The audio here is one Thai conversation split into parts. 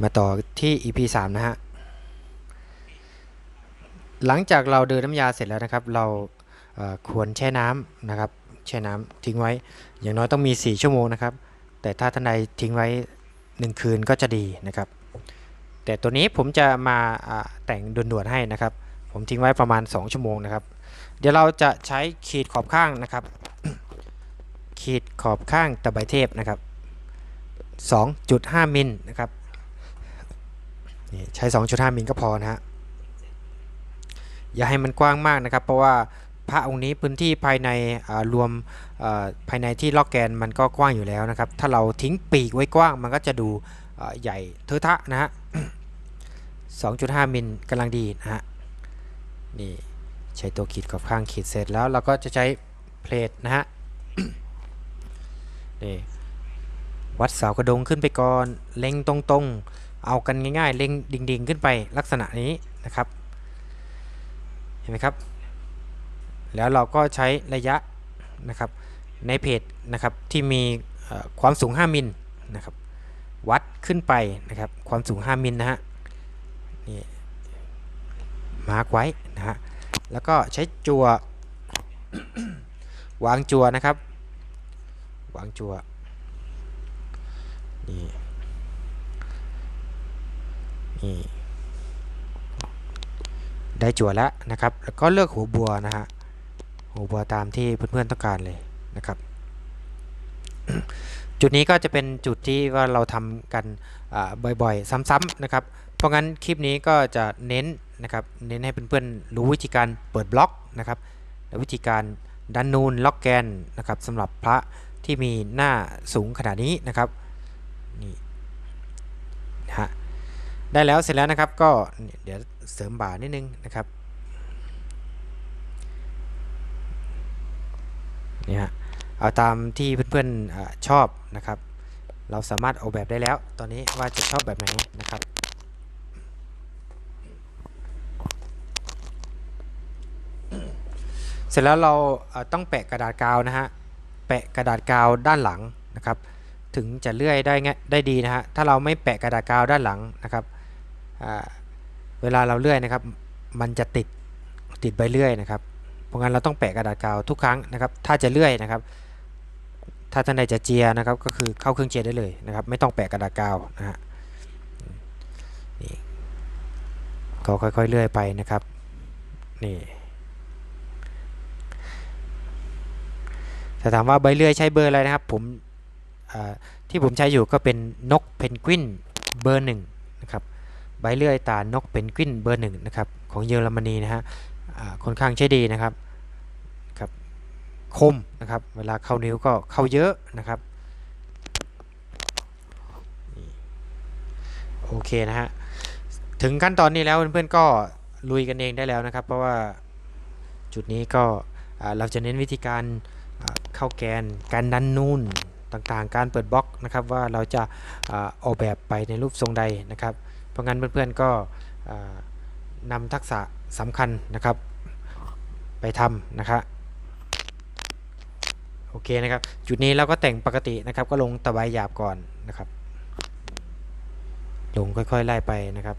มาต่อที่ EP 3 นะฮะ หลังจากเราเดินน้ำยาเสร็จแล้วนะครับ เราเอ่อควรแช่น้ำนะครับ แช่น้ำทิ้งไว้ อย่างน้อยต้องมี 4 ชั่วโมงนะครับ แต่ถ้าท่านใดทิ้งไว้ 1 คืนก็จะดีนะครับ แต่ตัวนี้ผมจะมาาแต่งด่วนๆให้นะครับ ผมทิ้งไว้ประมาณ 2 ชั่วโมงนะครับ เดี๋ยวเราจะใช้ขีดขอบข้างนะครับ ขีดขอบข้างตะไบเทพนะครับ 2.5 มิลนะครับ ใช้ 2.5 มิลก็พอนะฮะอย่าให้มันกว้างมากนะครับ เพราะว่าพระองค์นี้พื้นที่ภายในรวมภายในที่ล็อกแกนมันก็กว้างอยู่แล้วนะครับ ถ้าเราทิ้งปีกไว้กว้างมันก็จะดูใหญ่เทอะทะนะฮะ 2.5 มิลกำลังดีนะฮะ นี่ใช้ตัวขีดขอบข้างขีดเสร็จแล้วเราก็จะใช้เพลทนะฮะ นี่วัดเสากระดงขึ้นไปก่อน เล็งตรงๆ เอากันง่ายๆ เล็งดิ่งๆ ขึ้นไปลักษณะนี้นะครับ เห็นไหมครับ แล้วเราก็ใช้ระยะนะครับในเพจนะครับที่มีความสูง 5 มิลนะครับ วัดขึ้นไปนะครับ ความสูง 5 มิลนะฮะนี่มาร์กไว้นะฮะแล้วก็ใช้จัววางจัวนะครับ วางจัวนี่ นี่ได้จั่วแล้วนะครับ แล้วก็เลือกหัวบัวนะฮะ หัวบัวตามที่เพื่อนๆต้องการเลยนะครับ จุดนี้ก็จะเป็นจุดที่ว่าเราทำกันบ่อยๆ ซ้ำๆนะครับ เพราะงั้นคลิปนี้ก็จะเน้นนะครับ เน้นให้เพื่อนๆรู้วิธีการเปิดบล็อกนะครับและวิธีการดันนูนล็อกแกนนะครับสำหรับพระที่มีหน้าสูงขนาดนี้นะครับนี่ ได้แล้วเสร็จแล้วนะครับก็เดี๋ยวเสริมบ่านิดนึงนะครับนี่ฮะเอาตามที่เพื่อนๆอชอบนะครับ เราสามารถออกแบบได้แล้ว ตอนนี้ว่าจะชอบแบบไหนนะครับเสร็จแล้วเราต้องแปะกระดาษกาวนะฮะแปะกระดาษกาวด้านหลังนะครับ ถึงจะเลื่อยได้งะได้ดีนะฮะถ้าเราไม่แปะกระดาษกาวด้านหลังนะครับ เวลาเราเลื่อยนะครับ มันจะติดติดใบเลื่อยนะครับ เพราะงั้นเราต้องแปะกระดาษกาวทุกครั้งนะครับ ถ้าจะเลื่อยนะครับ ถ้าท่านใดจะเจียนะครับ ก็คือเข้าเครื่องเจียได้เลยนะครับ ไม่ต้องแปะกระดาษกาวนะฮะนี่ก็ค่อยๆเลื่อยไปนะครับนี่ถ้าถามว่าใบเลื่อยใช้เบอร์อะไรนะครับ ผมที่ผมใช้อยู่ก็เป็นนกเพนกวินเบอร์หนึ่ง ใบเลื่อยตานกเพนกวินเบอร์หนึ่งนะครับของเยอรมนีนะฮะค่อนข้างใช้ดีนะครับครับคมนะครับ เวลาเข้านิ้วก็เข้าเยอะนะครับโอเคนะฮะถึงขั้นตอนนี้แล้วเพื่อนๆก็ลุยกันเองได้แล้วนะครับ เพราะว่าจุดนี้ก็เราจะเน้นวิธีการเข้าแกนการดันนูนต่างๆ การเปิดบล็อกนะครับว่าเราจะออกแบบไปในรูปทรงใดนะครับ เพราะงั้นเพื่อนๆก็นำทักษะสำคัญนะครับ ไปทำนะครับโอเคนะครับ จุดนี้เราก็แต่งปกตินะครับ ก็ลงตะไบหยาบก่อนนะครับ ลงค่อยๆไล่ไปนะครับ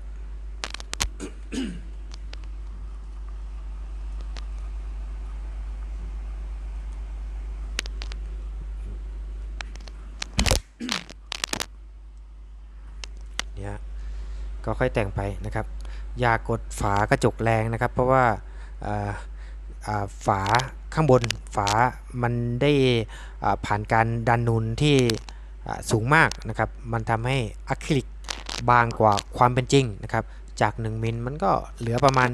เนี่ยฮะก็ ค่อยแต่งไปนะครับ อย่ากดฝากระจกแรงนะครับ เพราะว่าฝาข้างบนฝามันได้ผ่านการดันนูนที่สูงมากนะครับ มันทำให้อะคริลิกบางกว่าความเป็นจริงนะครับ จาก 1มิลมันก็เหลือประมาณ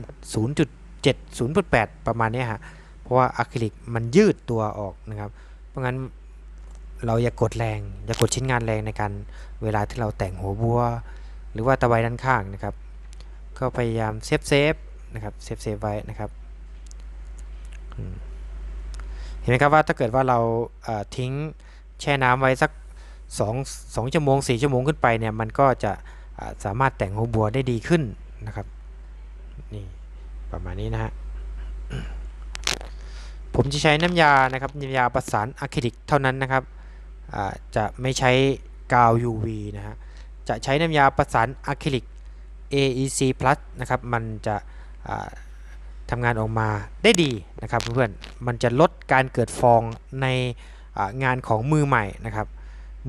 0.7 0.8 ประมาณนี้ฮะ เพราะว่าอะคริลิกมันยืดตัวออกนะครับ เพราะงั้นเราอย่ากกดแรง อย่ากกดชิ้นงานแรงในการเวลาที่เราแต่งหัวบัว หรือว่าตะไบด้านข้างนะครับ ก็พยายามเซฟเซฟนะครับเซฟเซฟไว้นะครับเห็นไหมครับว่าถ้าเกิดว่าเราทิ้งแช่น้ำไว้สัก2 2ชั่วโมง4ชั่วโมงขึ้นไปเนี่ยมันก็จะาสามารถแต่งหัวบัวได้ดีขึ้นนะครับนี่ประมาณนี้นะฮะผมจะใช้น้ำยานะครับน้ำยาประสานอะคริลิกเท่านั้นนะครับจะไม่ใช้กาว UV นะฮะ จะใช้น้ำยาประสานอะคริลิก AEC Plus นะครับมันจะทำงานออกมาได้ดีนะครับเพื่อนๆมันจะลดการเกิดฟองในงานของมือใหม่นะครับ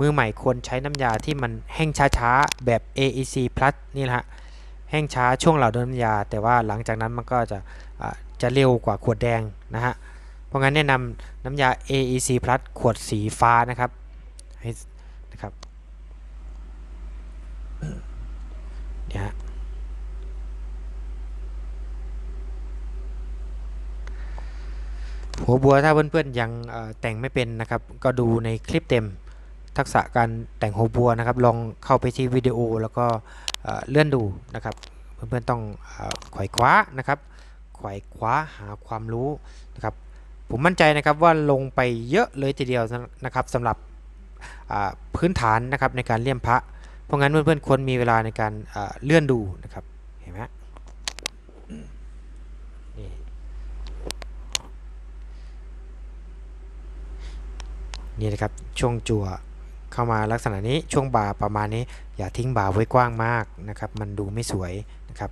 มือใหม่ควรใช้น้ำยาที่มันแห้งช้าๆ แบบ AEC Plus นี่แหละฮะแห้งช้าช่วงเหล่าน้ำยา แต่ว่าหลังจากนั้นมันก็จะอ่าจะเร็วกว่าขวดแดงนะฮะเพราะงั้นแนะนำน้ำยา AEC Plus ขวดสีฟ้านะครับให้นะครับ เนี่ยฮะหัวบัวถ้าเพื่อนๆยังแต่งไม่เป็นนะครับ ก็ดูในคลิปเต็มทักษะการแต่งหัวบัวนะครับ ลองเข้าไปที่วิดีโอแล้วก็เลื่อนดูนะครับ เพื่อนๆต้องเอ่อไขว่คว้านะครับไขว่คว้าหาความรู้นะครับ ผมมั่นใจนะครับว่าลงไปเยอะเลยทีเดียวนะครับสำหรับพื้นฐานนะครับในการเลี่ยมพระ เพราะงั้นเพื่อนๆควรมีเวลาในการเลื่อนดูนะครับ เห็นไหมนี่นะครับช่วงจั่วเข้ามาลักษณะนี้ช่วงบ่าประมาณนี้ อย่าทิ้งบ่าไว้กว้างมากนะครับ มันดูไม่สวยนะครับ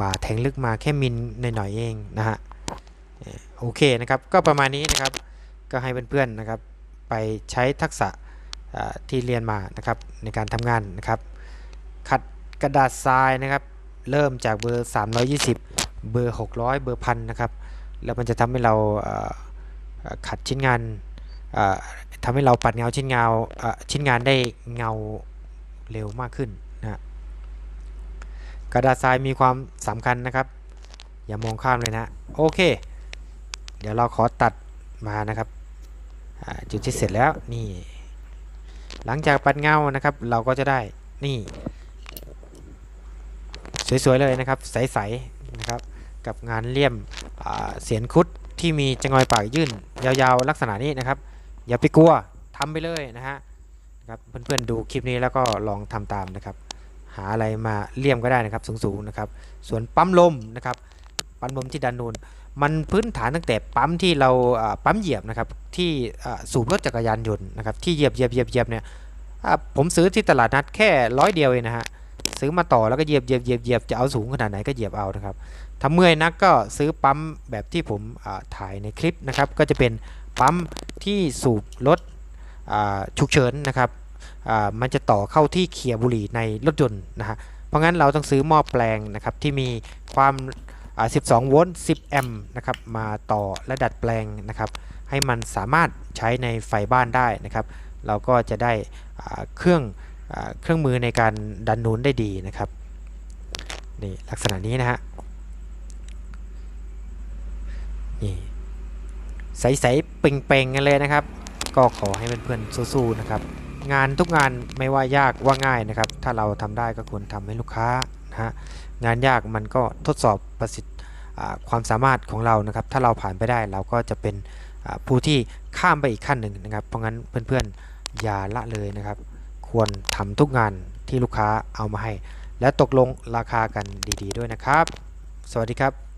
บ่าแทงลึกมาแค่มิลหน่อยๆเองนะฮะโอเคนะครับ ก็ประมาณนี้นะครับ ก็ให้เพื่อนๆนะครับ ไปใช้ทักษะ ที่เรียนมานะครับในการทำงานนะครับขัดกระดาษทรายนะครับ เริ่มจากเบอร์ 320 เบอร์ 600 เบอร์พันนะครับแล้วมันจะทำให้เราขัดชิ้นงานทำให้เราปัดเงาชิ้นเงาชิ้นงานได้เงาเร็วมากขึ้นนะกระดาษทรายมีความสำคัญนะครับ อย่ามองข้ามเลยนะ โอเค เดี๋ยวเราขอตัดมานะครับจุดที่เสร็จแล้วนี่ หลังจากปัดเงานะครับ เราก็จะได้นี่ สวยๆเลยนะครับ ใสๆนะครับ กับงานเลี่ยมเสียนคุดที่มีจงอยปากยื่น ยาวๆ ลักษณะนี้นะครับ อย่าไปกลัวทำไปเลยนะฮะนะครับเพื่อนๆดูคลิปนี้แล้วก็ลองทำตามนะครับ หาอะไรมาเลี่ยมก็ได้นะครับสูงๆนะครับ ส่วนปั๊มลมนะครับปั๊มลมที่ดันนูน มันพื้นฐานตั้งแต่ปั๊มที่เราปั๊มเหยียบนะครับที่สูบรถจักรยานยนต์นะครับที่เหยียบเหยียบเหยียบเหยียบเนี่ยผมซื้อที่ตลาดนัดแค่ร้อยเดียวเองนะฮะซื้อมาต่อแล้วก็เหยียบเหยียบเหยียบเหยียบจะเอาสูงขนาดไหนก็เหยียบเอานะครับถ้าเมื่อยนักก็ซื้อปั๊มแบบที่ผมถ่ายในคลิปนะครับก็จะเป็นปั๊มที่สูบรถฉุกเฉินนะครับมันจะต่อเข้าที่เขียบุหรี่ในรถยนต์นะฮะเพราะงั้นเราต้องซื้อหม้อแปลงนะครับที่มีความ 12 โวลต์ 10 แอมป์นะครับ มาต่อและดัดแปลงนะครับ ให้มันสามารถใช้ในไฟบ้านได้นะครับ เราก็จะได้เครื่องอเครื่องมือในการดันนูนได้ดีนะครับ นี่ลักษณะนี้นะฮะ นี่ใสๆเป่งๆกันเลยนะครับ ก็ขอให้เพื่อนๆสู้ๆนะครับงานทุกงานไม่ว่ายากว่าง่ายนะครับ ถ้าเราทำได้ก็ควรทำให้ลูกค้านะฮะงานยากมันก็ทดสอบประสิทธิ ความสามารถของเรานะครับ ถ้าเราผ่านไปได้เราก็จะเป็นผู้ที่ข้ามไปอีกขั้นหนึ่งนะครับ เพราะงั้นเพื่อนๆอย่าละเลยนะครับ ควรทำทุกงานที่ลูกค้าเอามาให้ และตกลงราคากันดี ๆ ด้วยนะครับ สวัสดีครับ